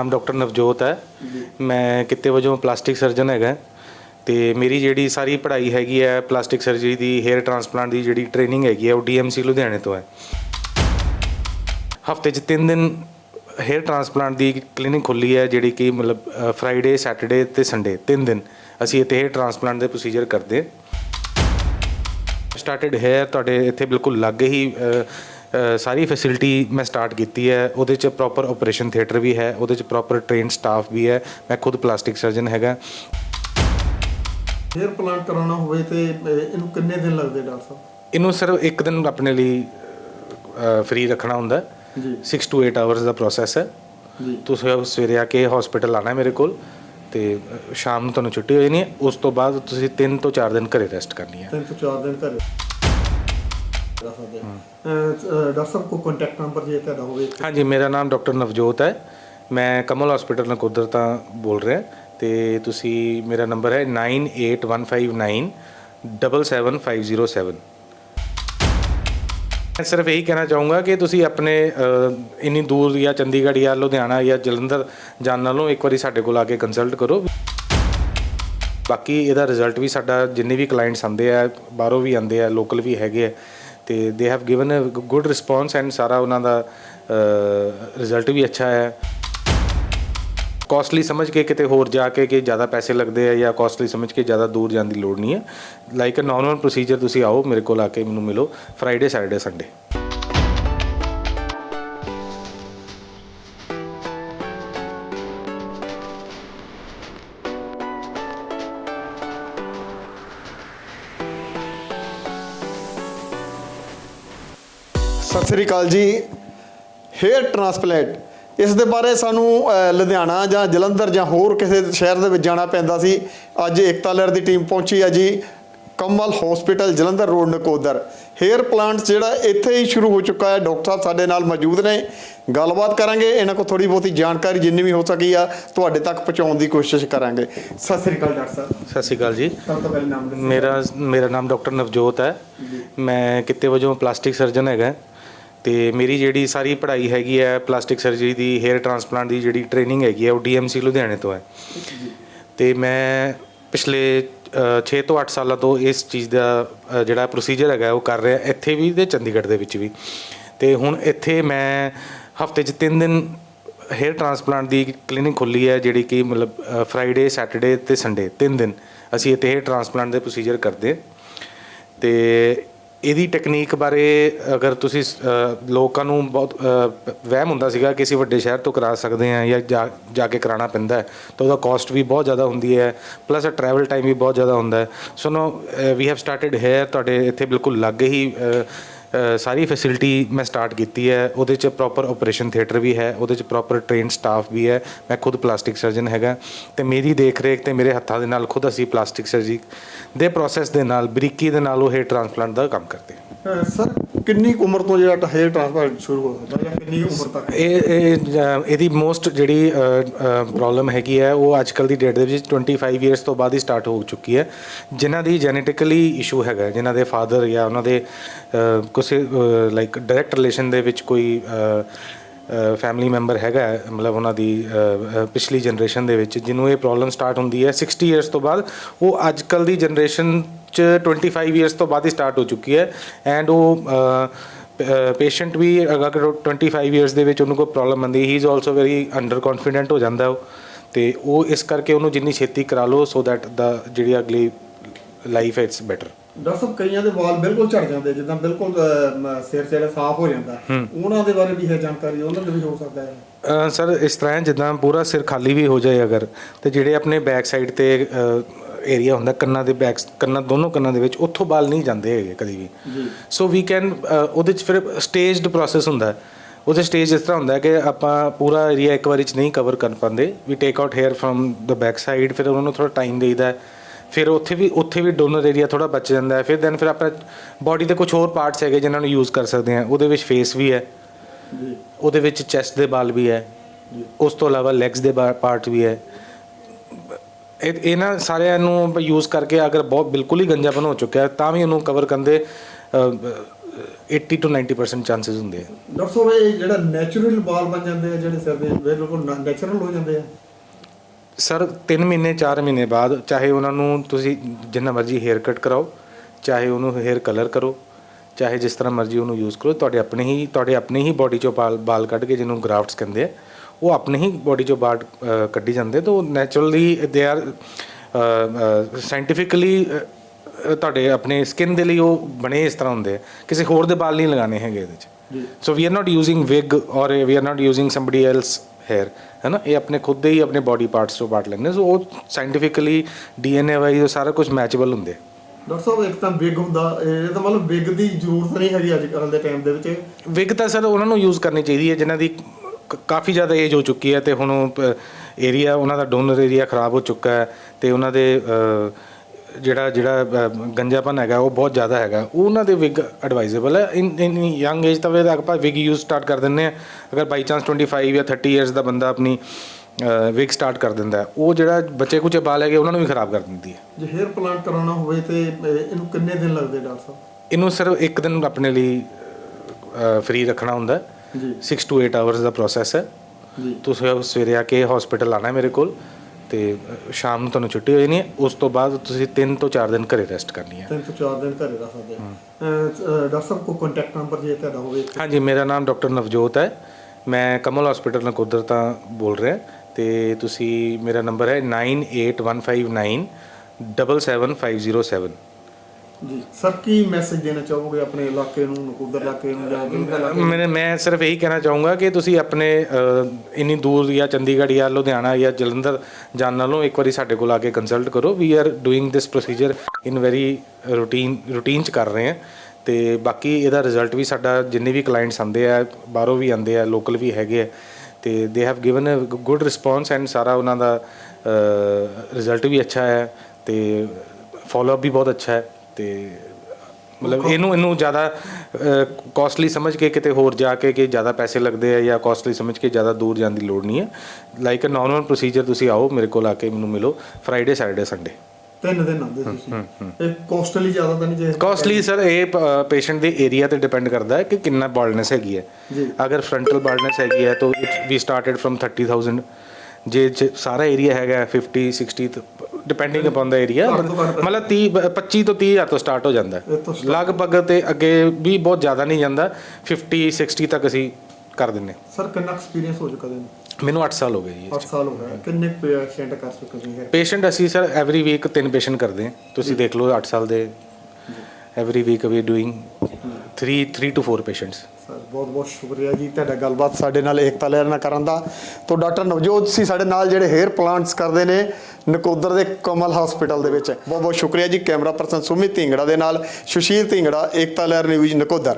ਨਾਮ ਡਾਕਟਰ ਨਵਜੋਤ ਹੈ। ਮੈਂ ਕਿਤੇ ਵਜੋਂ ਪਲਾਸਟਿਕ ਸਰਜਨ ਹੈਗਾ। ਤੇ ਮੇਰੀ ਜਿਹੜੀ ਸਾਰੀ ਪੜ੍ਹਾਈ ਹੈਗੀ ਹੈ, ਪਲਾਸਟਿਕ ਸਰਜਰੀ ਦੀ, ਹੇਅਰ ਟ੍ਰਾਂਸਪਲਾਂਟ ਦੀ ਜਿਹੜੀ ਟ੍ਰੇਨਿੰਗ ਹੈਗੀ ਹੈ, ਉਹ ਡੀਐਮਸੀ ਲੁਧਿਆਣੇ ਤੋਂ ਹੈ। ਹਫ਼ਤੇ 'ਚ ਤਿੰਨ ਦਿਨ ਹੇਅਰ ਟ੍ਰਾਂਸਪਲਾਂਟ ਦੀ ਕਲੀਨਿਕ ਖੁੱਲੀ ਹੈ, ਜਿਹੜੀ ਕਿ ਮਤਲਬ ਫਰਾਈਡੇ, ਸੈਟਰਡੇ ਤੇ ਸੰਡੇ, ਤਿੰਨ ਦਿਨ। ਅਸੀਂ ਇੱਥੇ ਹੇਅਰ ਟ੍ਰਾਂਸਪਲਾਂਟ ਦੇ ਪ੍ਰੋਸੀਜਰ ਕਰਦੇ। ਸਟਾਰਟਡ ਹੈ ਤੁਹਾਡੇ ਇੱਥੇ ਬਿਲਕੁਲ ਲੱਗੇ ਹੀ ਸਾਰੀ ਫੈਸਿਲਿਟੀ ਮੈਂ ਸਟਾਰਟ ਕੀਤੀ ਹੈ। ਉਹਦੇ 'ਚ ਪ੍ਰੋਪਰ ਆਪਰੇਸ਼ਨ ਥੀਏਟਰ ਵੀ ਹੈ ਉਹਦੇ 'ਚ ਪ੍ਰੋਪਰ ਟ੍ਰੇਨਡ ਸਟਾਫ ਵੀ ਹੈ। ਮੈਂ ਖੁਦ ਪਲਾਸਟਿਕ ਸਰਜਨ ਹੈਗਾ। ਹੇਅਰ ਪਲਾਂਟ ਕਰਾਉਣਾ ਹੋਵੇ ਤੇ ਇਹਨੂੰ ਕਿੰਨੇ ਦਿਨ ਲੱਗਦੇ ਡਾਕਟਰ ਸਾਹਿਬ? ਇਹਨੂੰ ਸਿਰਫ ਇੱਕ ਦਿਨ ਆਪਣੇ ਲਈ ਫ੍ਰੀ ਰੱਖਣਾ ਹੁੰਦਾ। ਜੀ। 6 ਟੂ 8 ਆਵਰਸ ਦਾ ਪ੍ਰੋਸੈਸ ਹੈ। ਜੀ। ਤੁਸੀਂ ਸਵੇਰੇ ਆ ਕੇ ਹਸਪੀਟਲ ਆਣਾ ਮੇਰੇ ਕੋਲ ਤੇ ਸ਼ਾਮ ਨੂੰ ਤੁਹਾਨੂੰ ਛੁੱਟੀ ਹੋ ਜਾਣੀ ਹੈ। ਉਸ ਤੋਂ ਬਾਅਦ ਤੁਸੀਂ 3 ਤੋਂ 4 ਦਿਨ ਘਰੇ ਰੈਸਟ ਕਰਨੀ ਹੈ। ਤਿੰਨ ਤੋਂ ਚਾਰ ਦਿਨ ਘਰੇ। ਡਾਕਟਰ ਸਾਹਿਬ ਕੋ ਕੰਟੈਕਟ ਨੰਬਰ ਜੇ ਤੁਹਾਡਾ ਹੋਵੇ ਹਾਂਜੀ ਮੇਰਾ ਨਾਮ ਡਾਕਟਰ ਨਵਜੋਤ ਹੈ। ਮੈਂ ਕਮਲ ਹਸਪੀਟਲ ਨਕੋਦਰ ਤੋਂ ਬੋਲ ਰਿਹਾ। ਤੇ ਤੁਸੀਂ ਮੇਰਾ ਨੰਬਰ ਹੈ 98159 77507 ਮੈਂ ਸਿਰਫ ਇਹੀ ਕਹਿਣਾ ਚਾਹੂੰਗਾ ਕਿ ਤੁਸੀਂ ਆਪਣੇ ਇੰਨੀ ਦੂਰ ਜਾਂ ਚੰਡੀਗੜ੍ਹ ਜਾਂ ਲੁਧਿਆਣਾ ਜਾਂ ਜਲੰਧਰ ਜਾਣ ਨਾਲੋਂ ਇੱਕ ਵਾਰੀ ਸਾਡੇ ਕੋਲ ਆ ਕੇ ਕੰਸਲਟ ਕਰੋ। ਬਾਕੀ ਇਹਦਾ ਰਿਜ਼ਲਟ ਵੀ ਸਾਡਾ ਜਿੰਨੇ ਵੀ ਕਲਾਇੰਟਸ ਆਉਂਦੇ ਆ ਬਾਹਰੋਂ ਵੀ ਆਉਂਦੇ ਆ ਲੋਕਲ ਵੀ ਹੈਗੇ ਆ। ਤੇ they have given a good response and ਸਾਰਾ ਉਹਨਾਂ ਦਾ ਰਿਜ਼ਲਟ ਵੀ ਅੱਛਾ ਹੈ। ਕਾਸਟਲੀ ਸਮਝ ਕੇ ਕਿਤੇ ਹੋਰ ਜਾ ਕੇ ਕਿ ਜ਼ਿਆਦਾ ਪੈਸੇ ਲੱਗਦੇ ਆ ਜਾਂ ਕਾਸਟਲੀ ਸਮਝ ਕੇ ਜ਼ਿਆਦਾ ਦੂਰ ਜਾਣ ਦੀ ਲੋੜ ਨਹੀਂ ਹੈ। ਲਾਈਕ ਅ ਨਾਰਮਲ ਪ੍ਰੋਸੀਜਰ ਤੁਸੀਂ ਆਓ, ਮੇਰੇ ਕੋਲ ਆ ਕੇ ਮੈਨੂੰ ਮਿਲੋ। Friday Saturday Sunday Sat Sri ਅਕਾਲ ਜੀ। ਹੇਅਰ ਟ੍ਰਾਂਸਪਲਾਂਟ ਇਸ ਦੇ ਬਾਰੇ ਸਾਨੂੰ ਲੁਧਿਆਣਾ ਜਾਂ ਜਲੰਧਰ ਜਾਂ ਹੋਰ ਕਿਸੇ ਸ਼ਹਿਰ ਦੇ ਵਿੱਚ ਜਾਣਾ ਪੈਂਦਾ ਸੀ। ਅੱਜ ਏਕਤਾ ਲਹਿਰ ਦੀ ਟੀਮ ਪਹੁੰਚੀ ਹੈ ਜੀ। Kamal hospital Jalandhar road Nakodar. Hair plant ਜਿਹੜਾ ਇੱਥੇ ਹੀ ਸ਼ੁਰੂ ਹੋ ਚੁੱਕਾ ਹੈ। ਡਾਕਟਰ ਸਾਹਿਬ ਸਾਡੇ ਨਾਲ ਮੌਜੂਦ ਨੇ। ਗੱਲਬਾਤ ਕਰਾਂਗੇ। ਇਹਨਾਂ ਕੋਲ ਥੋੜੀ ਬਹੁਤੀ ਜਾਣਕਾਰੀ ਜਿੰਨੀ ਵੀ ਹੋ ਸਕੀ ਆ ਤੁਹਾਡੇ ਤੱਕ ਪਹੁੰਚਾਉਣ ਦੀ ਕੋਸ਼ਿਸ਼ ਕਰਾਂਗੇ। ਸਤਿ ਸ੍ਰੀ ਅਕਾਲ ਡਾਕਟਰ ਸਾਹਿਬ। ਸਤਿ ਸ਼੍ਰੀ ਅਕਾਲ ਜੀ। ਸਭ ਤੋਂ ਪਹਿਲੇ ਨਾਮ ਮੇਰਾ ਮੇਰਾ ਨਾਮ ਡਾਕਟਰ ਨਵਜੋਤ ਹੈ। ਮੈਂ ਕਿਤੇ ਵਜੋਂ ਪਲਾਸਟਿਕ ਸਰਜਨ ਹੈਗਾ। ਤੇ ਮੇਰੀ ਜਿਹੜੀ ਸਾਰੀ ਪੜ੍ਹਾਈ ਹੈਗੀ ਹੈ ਪਲਾਸਟਿਕ ਸਰਜਰੀ ਦੀ ਹੇਅਰ ਟ੍ਰਾਂਸਪਲਾਂਟ ਦੀ ਜਿਹੜੀ ਟ੍ਰੇਨਿੰਗ ਹੈਗੀ ਹੈ, ਉਹ ਡੀਐਮਸੀ ਲੁਧਿਆਣੇ ਤੋਂ ਹੈ। ਤੇ ਮੈਂ ਪਿਛਲੇ 6 ਤੋਂ 8 ਸਾਲਾਂ ਤੋਂ ਇਸ ਚੀਜ਼ ਦਾ ਜਿਹੜਾ ਪ੍ਰੋਸੀਜਰ ਹੈਗਾ, ਉਹ ਕਰ ਰਿਹਾ, ਇੱਥੇ ਵੀ ਤੇ ਚੰਡੀਗੜ੍ਹ ਦੇ ਵਿੱਚ ਵੀ। ਤੇ ਹੁਣ ਇੱਥੇ ਮੈਂ ਹਫ਼ਤੇ 'ਚ 3 ਦਿਨ ਹੇਅਰ ਟ੍ਰਾਂਸਪਲਾਂਟ ਦੀ ਕਲੀਨਿਕ ਖੁੱਲੀ ਹੈ, ਜਿਹੜੀ ਕਿ ਮਤਲਬ ਫਰਾਈਡੇ ਸੈਟਰਡੇ ਤੇ ਸੰਡੇ 3 ਦਿਨ। ਅਸੀਂ ਇੱਥੇ ਹੇਅਰ ਟ੍ਰਾਂਸਪਲਾਂਟ ਦੇ ਪ੍ਰੋਸੀਜਰ ਕਰਦੇ। ਤੇ ਇਹਦੀ ਟੈਕਨੀਕ ਬਾਰੇ ਅਗਰ ਤੁਸੀਂ ਅ, ਲੋਕਾਂ ਨੂੰ ਬਹੁਤ ਵਹਿਮ ਹੁੰਦਾ ਸੀਗਾ ਕਿ ਅਸੀਂ ਵੱਡੇ ਸ਼ਹਿਰ ਤੋਂ ਕਰਾ ਸਕਦੇ ਹਾਂ ਜਾਂ ਜਾ- ਜਾ ਕੇ ਕਰਾਉਣਾ ਪੈਂਦਾ ਹੈ ਤਾਂ ਉਹਦਾ ਕਾਸਟ ਵੀ ਬਹੁਤ ਜ਼ਿਆਦਾ ਹੁੰਦੀ ਹੈ ਪਲੱਸ ਟਰੈਵਲ ਟਾਈਮ ਵੀ ਬਹੁਤ ਜ਼ਿਆਦਾ ਹੁੰਦਾ ਹੈ। So now we have started here ਤੁਹਾਡੇ ਇੱਥੇ ਬਿਲਕੁਲ ਲਾਗੇ ਹੀ ਸਾਰੀ ਫੈਸਿਲਿਟੀ ਮੈਂ ਸਟਾਰਟ ਕੀਤੀ ਹੈ। ਉਹਦੇ 'ਚ ਪ੍ਰੋਪਰ ਆਪਰੇਸ਼ਨ ਥੀਏਟਰ ਵੀ ਹੈ ਉਹਦੇ 'ਚ ਪ੍ਰੋਪਰ ਟ੍ਰੇਨਡ ਸਟਾਫ ਵੀ ਹੈ। ਮੈਂ ਖੁਦ ਪਲਾਸਟਿਕ ਸਰਜਨ ਹੈਗਾ। ਤੇ ਮੇਰੀ ਦੇਖ ਰੇਖ ਤੇ ਮੇਰੇ ਹੱਥਾਂ ਦੇ ਨਾਲ ਖੁਦ ਅਸੀਂ ਪਲਾਸਟਿਕ ਸਰਜਰੀ ਦੇ ਪ੍ਰੋਸੈਸ ਦੇ ਨਾਲ ਬਰੀਕੀ ਦੇ ਨਾਲ ਉਹ ਹੇਅਰ ਟ੍ਰਾਂਸਪਲਾਂਟ ਦਾ ਕੰਮ ਕਰਦੇ ਹਾਂ। ਸਰ ਕਿੰਨੀ ਉਮਰ ਤੋਂ ਜਿਹੜਾ ਹੇਅਰ ਟ੍ਰਾਂਸਪਲਾਂਟ ਸ਼ੁਰੂ ਹੋ ਸਕਦਾ ਜਾਂ ਕਿੰਨੀ ਉਮਰ ਤੱਕ? ਇਹ ਇਹਦੀ ਮੋਸਟ ਜਿਹੜੀ ਪ੍ਰੋਬਲਮ ਹੈਗੀ ਹੈ ਉਹ ਅੱਜ ਕੱਲ ਦੀ ਡੇਟ ਦੇ ਵਿੱਚ 25 ਇਅਰਸ ਤੋਂ ਬਾਅਦ ਹੀ ਸਟਾਰਟ ਹੋ ਚੁੱਕੀ ਹੈ। ਜਿਨ੍ਹਾਂ ਦੀ ਜੈਨੇਟਿਕਲੀ ਇਸ਼ੂ ਹੈਗਾ ਜਿਨ੍ਹਾਂ ਦੇ ਫਾਦਰ ਜਾਂ ਉਹਨਾਂ ਦੇ ਅ, ਕਿਸੇ ਲਾਈਕ ਡਾਇਰੈਕਟ ਰਿਲੇਸ਼ਨ ਦੇ ਵਿੱਚ ਕੋਈ ਫੈਮਿਲੀ ਮੈਂਬਰ ਹੈਗਾ ਮਤਲਬ ਉਹਨਾਂ ਦੀ ਪਿਛਲੀ ਜਨਰੇਸ਼ਨ ਦੇ ਵਿੱਚ ਜਿਹਨੂੰ ਇਹ ਪ੍ਰੋਬਲਮ ਸਟਾਰਟ ਹੁੰਦੀ ਹੈ 60 ਇਅਰਸ ਤੋਂ ਬਾਅਦ ਉਹ ਅੱਜ ਕੱਲ ਦੀ ਜਨਰੇਸ਼ਨ ਚ 25 ਇਅਰਸ ਤੋਂ ਬਾਅਦ ਹੀ ਸਟਾਰਟ ਹੋ ਚੁੱਕੀ ਹੈ ਐਂਡ ਉਹ ਪੇਸ਼ੈਂਟ ਵੀ ਅਗਰ 25 ਇਅਰਸ ਦੇ ਵਿੱਚ ਉਹਨੂੰ ਕੋਈ ਪ੍ਰੋਬਲਮ ਆਉਂਦੀ ਹੀ is also very under confident ਹੋ ਜਾਂਦਾ ਉਹ। ਤੇ ਉਹ ਇਸ ਕਰਕੇ ਉਹਨੂੰ ਜਿੰਨੀ ਛੇਤੀ ਕਰਾ ਲਓ ਸੋ ਦੈਟ ਦਾ ਜਿਹੜੀ ਅਗਲੀ ਲਾਈਫ ਹੈ ਇਟਸ ਬੈਟਰ ਡਾਕਟਰ ਸਾਹਿਬ ਕਈਆਂ ਦੇ ਵਾਲ ਬਿਲਕੁਲ ਝੜ ਜਾਂਦੇ ਜਿੱਦਾਂ ਬਿਲਕੁਲ ਸਿਰ ਜਿਹੜਾ ਸਾਫ਼ ਹੋ ਜਾਂਦਾ। ਉਹਨਾਂ ਦੇ ਬਾਰੇ ਵੀ ਹੈ ਜਾਣਕਾਰੀ ਉਹਨਾਂ ਦੇ ਵੀ ਹੋ ਸਕਦਾ ਹੈ। ਸਰ ਇਸ ਤਰ੍ਹਾਂ ਜਿੱਦਾਂ ਪੂਰਾ ਸਿਰ ਖਾਲੀ ਵੀ ਹੋ ਜਾਏ ਅਗਰ ਤੇ ਜਿਹੜੇ ਆਪਣੇ ਬੈਕ ਸਾਈਡ ਤੇ ਏਰੀਆ ਹੁੰਦਾ ਕੰਨਾਂ ਦੇ ਬੈਕ ਕੰਨਾਂ ਦੋਨੋਂ ਕੰਨਾਂ ਦੇ ਵਿੱਚ ਉੱਥੋਂ ਵਾਲ ਨਹੀਂ ਜਾਂਦੇ ਹੈਗੇ ਕਦੀ ਵੀ। ਸੋ ਵੀ ਕੈਨ ਉਹਦੇ ਚ ਫਿਰ ਸਟੇਜਡ ਪ੍ਰੋਸੈਸ ਹੁੰਦਾ ਹੈ। ਉਹਦੇ ਸਟੇਜ ਇਸ ਤਰ੍ਹਾਂ ਹੁੰਦਾ ਕਿ ਆਪਾਂ ਪੂਰਾ ਏਰੀਆ ਇੱਕ ਵਾਰੀ ਚ ਨਹੀਂ ਕਵਰ ਕਰ ਪਾਉਂਦੇ। We take out hair from the back side ਫਿਰ ਉਹਨਾਂ ਨੂੰ ਥੋੜਾ ਟਾਈਮ ਦੇਈਦਾ ਹੈ। ਫਿਰ ਉੱਥੇ ਵੀ ਉੱਥੇ ਵੀ ਡੋਨਰ ਏਰੀਆ ਥੋੜਾ ਬਚ ਜਾਂਦਾ ਹੈ। ਫਿਰ ਦੈਨ ਫਿਰ ਆਪਾਂ ਬਾਡੀ ਦੇ ਕੁਝ ਹੋਰ ਪਾਰਟਸ ਹੈਗੇ ਜਿਨ੍ਹਾਂ ਨੂੰ ਯੂਜ਼ ਕਰ ਸਕਦੇ ਹਾਂ। ਉਹਦੇ ਵਿੱਚ ਫੇਸ ਵੀ ਹੈ। ਜੀ। ਉਹਦੇ ਵਿੱਚ ਚੈਸਟ ਦੇ ਵਾਲ ਵੀ ਹੈ। ਉਸ ਤੋਂ ਇਲਾਵਾ ਲੈਗਸ ਦੇ ਪਾਰਟ ਵੀ ਹੈ। ਇਹ ਇਹਨਾਂ ਸਾਰਿਆਂ ਨੂੰ ਯੂਜ਼ ਕਰਕੇ ਅਗਰ ਬਹੁਤ ਬਿਲਕੁਲ ਹੀ ਗੰਜਾਪਨ ਹੋ ਚੁੱਕਿਆ ਹੈ, ਤਾਂ ਵੀ ਉਹਨੂੰ ਕਵਰ ਕਰਨ ਦੇ 80 ਤੋਂ 90% ਚਾਂਸਸ ਹੁੰਦੇ ਆ। ਡਾਕਟਰ ਸਾਹਿਬ ਇਹ ਜਿਹੜਾ ਨੈਚੁਰਲ ਵਾਲ ਬਣ ਜਾਂਦੇ ਆ ਜਿਹੜੇ ਸਿਰ ਦੇ ਬਿਲਕੁਲ ਨੈਚੁਰਲ ਹੋ ਜਾਂਦੇ ਆ। ਸਰ 3 ਮਹੀਨੇ 4 ਮਹੀਨੇ ਬਾਅਦ ਚਾਹੇ ਉਹਨਾਂ ਨੂੰ ਤੁਸੀਂ ਜਿੰਨਾ ਮਰਜ਼ੀ ਹੇਅਰ ਕੱਟ ਕਰਾਓ ਚਾਹੇ ਉਹਨੂੰ ਹੇਅਰ ਕਲਰ ਕਰੋ ਚਾਹੇ ਜਿਸ ਤਰ੍ਹਾਂ ਮਰਜ਼ੀ ਉਹਨੂੰ ਯੂਜ਼ ਕਰੋ ਤੁਹਾਡੇ ਆਪਣੇ ਹੀ ਤੁਹਾਡੇ ਆਪਣੇ ਹੀ ਬਾਡੀ ਚੋਂ ਬਾਲ ਬਾਲ ਕੱਢ ਕੇ ਜਿਹਨੂੰ ਗ੍ਰਾਫਟਸ ਕਹਿੰਦੇ ਆ ਉਹ ਆਪਣੇ ਹੀ ਬਾਡੀ ਚੋਂ ਬਾਲ ਕੱਢੀ ਜਾਂਦੇ ਤਾਂ ਨੈਚੁਰਲੀ ਦੇ ਆਰ ਸਾਇੰਟੀਫਿਕਲੀ ਤੁਹਾਡੇ ਆਪਣੇ ਸਕਿਨ ਦੇ ਲਈ ਉਹ ਬਣੇ ਇਸ ਤਰ੍ਹਾਂ ਹੁੰਦੇ ਆ। ਕਿਸੇ ਹੋਰ ਦੇ ਵਾਲ ਨਹੀਂ ਲਗਾਣੇ ਹੈਗੇ ਇਹਦੇ 'ਚ। ਜੀ। So we are not using wig or we are not using somebody else hair ਹੈ ਨਾ ਇਹ ਆਪਣੇ ਖੁਦ ਦੇ ਹੀ ਆਪਣੇ ਬਾਡੀ ਪਾਰਟਸ ਤੋਂ ਪਾਰਟ ਲੈਂਦੇ ਸੋ ਉਹ ਸਾਇੰਟੀਫਿਕਲੀ ਡੀਐਨਏ ਵਾਈਜ਼ ਉਹ ਸਾਰਾ ਕੁਝ ਮੈਚੇਬਲ ਹੁੰਦੇ ਡਾਕਟਰ ਸਾਹਿਬ ਇੱਕ ਤਾਂ ਵਿਗ ਹੁੰਦਾ ਇਹ ਤਾਂ ਮਤਲਬ ਵਿਗ ਦੀ ਜ਼ਰੂਰਤ ਨਹੀਂ ਹੈਗੀ ਅੱਜ ਕੱਲ੍ਹ ਦੇ ਟਾਈਮ ਦੇ ਵਿੱਚ। ਵਿਗ ਤਾਂ ਸਰ ਉਹਨਾਂ ਨੂੰ ਯੂਜ਼ ਕਰਨੀ ਚਾਹੀਦੀ ਹੈ ਜਿਨ੍ਹਾਂ ਦੀ ਕਾਫੀ ਜ਼ਿਆਦਾ ਏਜ ਹੋ ਚੁੱਕੀ ਹੈ ਤੇ ਹੁਣ ਏਰੀਆ ਉਹਨਾਂ ਦਾ ਡੋਨਰ ਏਰੀਆ ਖਰਾਬ ਹੋ ਚੁੱਕਾ ਹੈ ਤੇ ਉਹਨਾਂ ਦੇ ਜਿਹੜਾ ਜਿਹੜਾ ਗੰਜਾਪਨ ਹੈਗਾ ਉਹ ਬਹੁਤ ਜ਼ਿਆਦਾ ਹੈਗਾ। ਉਹ ਉਹਨਾਂ ਦੇ ਵਿਗ ਐਡਵਾਈਜ਼ੇਬਲ ਹੈ। ਇਨ ਇਨ ਯੰਗ ਏਜ ਤਾਂ ਵੇ ਆਪਾਂ ਵਿਗ ਯੂਜ਼ ਸਟਾਰਟ ਕਰ ਦਿੰਦੇ ਆ ਅਗਰ ਬਾਈ ਚਾਂਸ 25 ਜਾਂ 30 ਇਅਰਸ ਦਾ ਬੰਦਾ ਆਪਣੀ ਵਿਗ ਸਟਾਰਟ ਕਰ ਦਿੰਦਾ ਉਹ ਜਿਹੜਾ ਬੱਚੇ ਕੁਚੇ ਬਾਲ ਹੈਗੇ ਉਹਨਾਂ ਨੂੰ ਵੀ ਖਰਾਬ ਕਰ ਦਿੰਦੀ ਹੈ। ਜੇ ਹੇਅਰ ਪਲਾਂਟ ਕਰਾਉਣਾ ਹੋਵੇ ਤੇ ਇਹ- ਇਹਨੂੰ ਕਿੰਨੇ ਦਿਨ ਲੱਗਦੇ ਡਾਕਟਰ ਸਾਹਿਬ? ਇਹਨੂੰ ਸਿਰਫ ਇੱਕ ਦਿਨ ਆਪਣੇ ਲਈ ਫ੍ਰੀ ਰੱਖਣਾ ਹੁੰਦਾ ਜੀ। 6 ਟੂ 8 ਆਵਰਸ ਦਾ ਪ੍ਰੋਸੈਸ ਹੈ। ਜੀ। ਤੁਸੀਂ ਸਵੇਰੇ ਆ ਕੇ ਹਸਪੀਟਲ ਆਣਾ ਮੇਰੇ ਕੋਲ। ਤੇ ਸ਼ਾਮ ਨੂੰ ਤੁਹਾਨੂੰ ਛੁੱਟੀ ਹੋ ਜਾਣੀ ਹੈ। ਉਸ ਤੋਂ ਬਾਅਦ ਤੁਸੀਂ 3 ਤੋਂ 4 ਦਿਨ ਘਰੇ ਰੈਸਟ ਕਰਨੀ ਹੈ। ਤਿੰਨ ਤੋਂ ਚਾਰ ਦਿਨ ਘਰੇ ਰਹਿ ਸਕਦੇ ਅਹ, ਡਾਕਟਰ ਸਾਹਿਬ ਕੋਈ ਕੰਟੈਕਟ ਨੰਬਰ ਜੇ ਤੁਹਾਡਾ ਹੋਵੇ ਹਾਂਜੀ ਮੇਰਾ ਨਾਮ ਡਾਕਟਰ ਨਵਜੋਤ ਹੈ। ਮੈਂ ਕਮਲ ਹਸਪੀਟਲ ਨਕੋਦਰ ਤੋਂ ਬੋਲ ਰਿਹਾ। ਤੇ ਤੁਸੀਂ ਮੇਰਾ ਨੰਬਰ ਹੈ 981559 77507 ਜੀ। ਸਰ ਕੀ ਮੈਸੇਜ ਦੇਣਾ ਚਾਹੋਗੇ ਆਪਣੇ ਇਲਾਕੇ ਨੂੰ ਨਕੋਦਰ ਇਲਾਕੇ ਨੂੰ ਜਾਂ ਜਲੰਧਰ ਇਲਾਕੇ ਨੂੰ? ਮੈਂ ਮੈਂ ਸਿਰਫ ਇਹੀ ਕਹਿਣਾ ਚਾਹੂੰਗਾ ਕਿ ਤੁਸੀਂ ਆਪਣੇ ਅ, ਇੰਨੀ ਦੂਰ ਜਾਂ ਚੰਡੀਗੜ੍ਹ ਜਾਂ ਲੁਧਿਆਣਾ ਜਾਂ ਜਲੰਧਰ ਜਾਣ ਨਾਲੋਂ ਇੱਕ ਵਾਰੀ ਸਾਡੇ ਕੋਲ ਆ ਕੇ ਕੰਸਲਟ ਕਰੋ। We are doing this procedure in very routine routine ਚ ਕਰ ਰਹੇ ਹਾਂ। ਤੇ ਬਾਕੀ ਇਹਦਾ ਰਿਜ਼ਲਟ ਵੀ ਸਾਡਾ ਜਿੰਨੇ ਵੀ ਕਲਾਇੰਟਸ ਆਉਂਦੇ ਆ ਬਾਹਰੋਂ ਵੀ ਆਉਂਦੇ ਆ ਲੋਕਲ ਵੀ ਹੈਗੇ ਆ ਤੇ they have given a good response and ਸਾਰਾ ਉਹਨਾਂ ਦਾ ਰਿਜ਼ਲਟ ਵੀ ਅੱਛਾ ਹੈ ਤੇ ਫਾਲੋਅਪ ਵੀ ਬਹੁਤ ਅੱਛਾ ਹੈ। ਤੇ ਮਤਲਬ ਇਹਨੂੰ ਇਹਨੂੰ ਜ਼ਿਆਦਾ ਕਾਸਟਲੀ ਸਮਝ ਕੇ ਕਿਤੇ ਹੋਰ ਜਾ ਕੇ ਕਿ ਜ਼ਿਆਦਾ ਪੈਸੇ ਲੱਗਦੇ ਆ ਜਾਂ ਕਾਸਟਲੀ ਸਮਝ ਕੇ ਜ਼ਿਆਦਾ ਦੂਰ ਜਾਣ ਦੀ ਲੋੜ ਨਹੀਂ ਹੈ ਲਾਈਕ ਅ ਨਾਰਮਲ ਪ੍ਰੋਸੀਜਰ ਤੁਸੀਂ ਆਓ ਮੇਰੇ ਕੋਲ ਆ ਕੇ ਮੈਨੂੰ ਮਿਲੋ ਫਰਾਈਡੇ ਸੈਟਰਡੇ ਸੰਡੇ ਤਿੰਨ ਦਿਨ ਆਉਂਦੇ ਤੁਸੀਂ ਇਹ ਕੋਸਟਲੀ ਜ਼ਿਆਦਾ ਤਾਂ ਨਹੀਂ ਜੇ ਕਾਸਟਲੀ ਸਰ ਇਹ ਪੇਸ਼ੈਂਟ ਦੇ ਏਰੀਆ ਤੇ ਡਿਪੈਂਡ ਕਰਦਾ ਹੈ ਕਿ ਕਿੰਨਾ ਬਾਲਡਨੈਸ ਹੈਗੀ ਹੈ। ਜੀ। ਅਗਰ ਫਰੰਟਲ ਬਾਲਡਨੈਸ ਹੈਗੀ ਹੈ ਤਾਂ ਵੀ ਸਟਾਰਟਡ ਫਰਮ 30000 ਜੇ ਜੇ ਸਾਰਾ ਏਰੀਆ ਹੈਗਾ 50 60 ਡਿਪੈਂਡਿੰਗ ਅਪਨ ਦਾ ਏਰੀਆ ਮਤਲਬ 30 25 ਤੋਂ 30 ਹਜ਼ਾਰ ਤੋਂ ਸਟਾਰਟ ਹੋ ਜਾਂਦਾ। ਲਗਭਗ ਤੇ ਅੱਗੇ ਵੀ ਬਹੁਤ ਜ਼ਿਆਦਾ ਨਹੀਂ ਜਾਂਦਾ 50 60 ਤੱਕ ਅਸੀਂ ਕਰ ਦਿੰਨੇ ਸਰ ਕਿੰਨਾ ਐਕਸਪੀਰੀਅੰਸ ਹੋ ਚੁੱਕਾ ਤੁਹਾਨੂੰ? ਮੈਨੂੰ 8 ਸਾਲ ਹੋ ਗਏ ਜੀ 8 ਸਾਲ ਹੋ ਗਏ ਕਿੰਨੇ ਪੇਸ਼ੈਂਟ ਕਰ ਚੁੱਕੇ ਇਹ? ਪੇਸ਼ੈਂਟ ਅਸੀਂ ਸਰ ਐਵਰੀ ਵੀਕ ਤਿੰਨ ਪੇਸ਼ੈਂਟ ਕਰਦੇ ਹਾਂ। ਤੁਸੀਂ ਦੇਖ ਲਓ 8 ਸਾਲ ਦੇ every week we doing 3 3 to 4 patients sir, ਬਹੁਤ ਬਹੁਤ ਸ਼ੁਕਰੀਆ ਜੀ ਤੁਹਾਡਾ ਗੱਲਬਾਤ ਸਾਡੇ ਨਾਲ ਏਕਤਾ ਲਹਿਰ ਨਾਲ ਕਰਨ ਦਾ। ਤੋਂ ਡਾਕਟਰ ਨਵਜੋਤ ਸੀ ਸਾਡੇ ਨਾਲ, ਜਿਹੜੇ ਹੇਅਰ ਪਲਾਂਟਸ ਕਰਦੇ ਨੇ ਨਕੋਦਰ ਦੇ ਕਮਲ ਹਸਪੀਟਲ ਦੇ ਵਿੱਚ। ਬਹੁਤ ਬਹੁਤ ਸ਼ੁਕਰੀਆ ਜੀ, ਕੈਮਰਾ ਪਰਸਨ ਸੁਮਿਤ ਢਿੰਗੜਾ ਦੇ ਨਾਲ, ਸੁਸ਼ੀਲ ਢਿੰਗੜਾ, ਏਕਤਾ ਲਹਿਰ ਨਿਊਜ਼ ਨਕੋਦਰ।